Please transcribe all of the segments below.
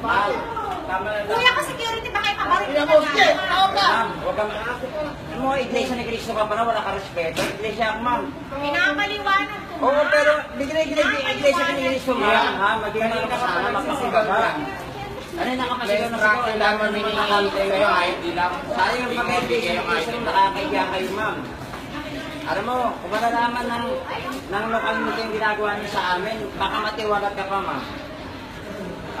Mahal. Tama na daw. Kuya ko security, baka ipabaril Kuya ka mo, na sige, tao ka! Ma'am, huwag kang... Ano mo, iglesia ni Cristo ka pa na, wala ka respeto. Iglesia ako, ma'am. Pinapaliwanag ko. Oo, ma'am. pero bigla iglesia, iglesia ni Cristo, ma'am. Ha, maging ano ka sana, magpasigaga. Ano yung nakapasigaw na siguro? Ang dami naman nakakita kayo, ay di lang. Sayang yung pag-iglesia ni Cristo, nakakaya kayo, ma'am. Alam mo, kung malalaman ng, ng lokal mo yung ginagawa niyo sa amin, baka matiwalat ka pa, ma'am.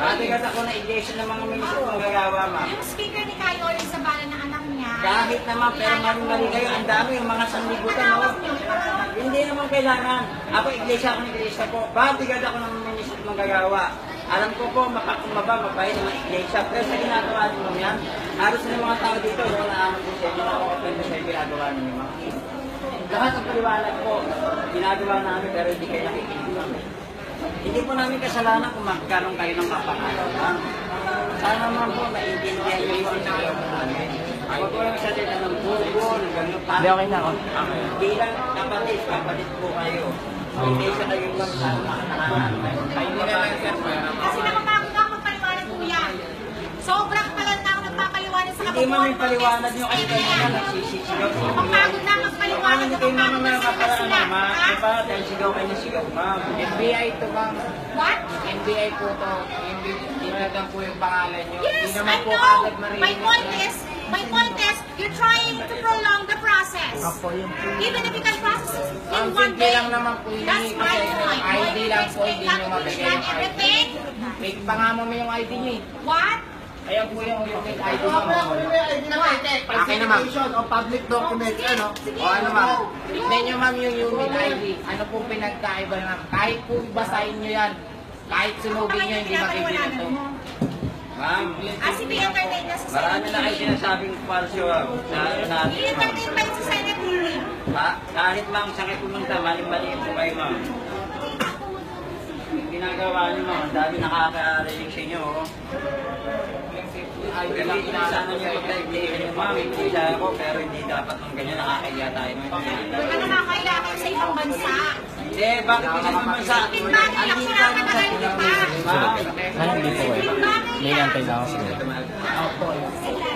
Atigas ako na iglesia ng mga ministro kung gagawa, ma'am. Yung speaker ni Kayo ulit sa bala ng anak niya. Kahit naman, pero mali-mali kayo, ang dami yung mga sanlibutan, no? Hindi naman kailangan. Ako, iglesia ako ng iglesia po. Babigad ako ng ministro ng gagawa. Alam ko po, makakumaba, mabait ng iglesia. Pero sa ginagawa niyo yan, halos na yung mga tao dito, wala naman po sa inyo, nakakapaganda sa ginagawa niyo, ma'am. Lahat ng paliwanag po, ginagawa namin, pero hindi kayo nakikinig namin. Hindi po namin kasalanan kung magkaroon kayo ng kapakanan. Sana naman po, maintindihan niyo yung sinasabi namin. Huwag ko lang salita ng bubo, ng gano'n pa. Hindi, okay na ako. Bilang kapatid, kapatid po kayo. Hindi siya kayo lang sa makakanan. Hindi na lang sir, Kasi nakapagod ako magpaliwanag kuya. Sobrang tagal na ako may paliwanag nyo kayo kanina, nagsisisigaw. Napapagod na magpaliwanag. nyo kayo mamaya na naman? Ha? Diba? Dahil sigaw kayo na sigaw, ma'am. NBI to ma'am. What? NBI po to. Hindi tinagang po yung pangalan nyo. Yes, Hindi I naman po know. My point is, my point is, you're trying to prolong the process. Apo, yun po. Even if you can process it in one day. lang naman po yun. That's my Kasi point. ID lang po, hindi nyo mabigay yung ID. everything. May pangamo mo yung ID nyo eh. What? Ayan po yung unit ID mo. kung may ID na kay Akin na, ma'am. O public document, ano? O ano ma'am? Tignan nyo ma'am yung unit ID. Ano pong pinagkaiba ma'am? Kahit po basahin nyo yan. Kahit sunugin nyo, hindi mabibilan to. Ma'am, Ah, si entertain na sa marami na kayo sinasabing ano natin, ma'am. I-entertain pa yun sa Senate hearing. Ha? Kahit ma'am, sakit pumunta, mali-mali po kayo, ma'am. Yung ginagawa niyo, ma'am, ang dami nakaka-relate sa inyo, oh. ID lang Gamitin na sana niyo pagka-iglesia niyo, ma'am. Iglesia ako, pero hindi dapat ng ganyan nakakaya tayo. Ano nakakaya kayo sa ibang bansa? Hindi, bakit hindi naman sa... Pinbagay lang pinapatagal niyo pa. Ma'am, Ay, hindi po kayo. May nantay lang ako siguro. Pinbagay lang,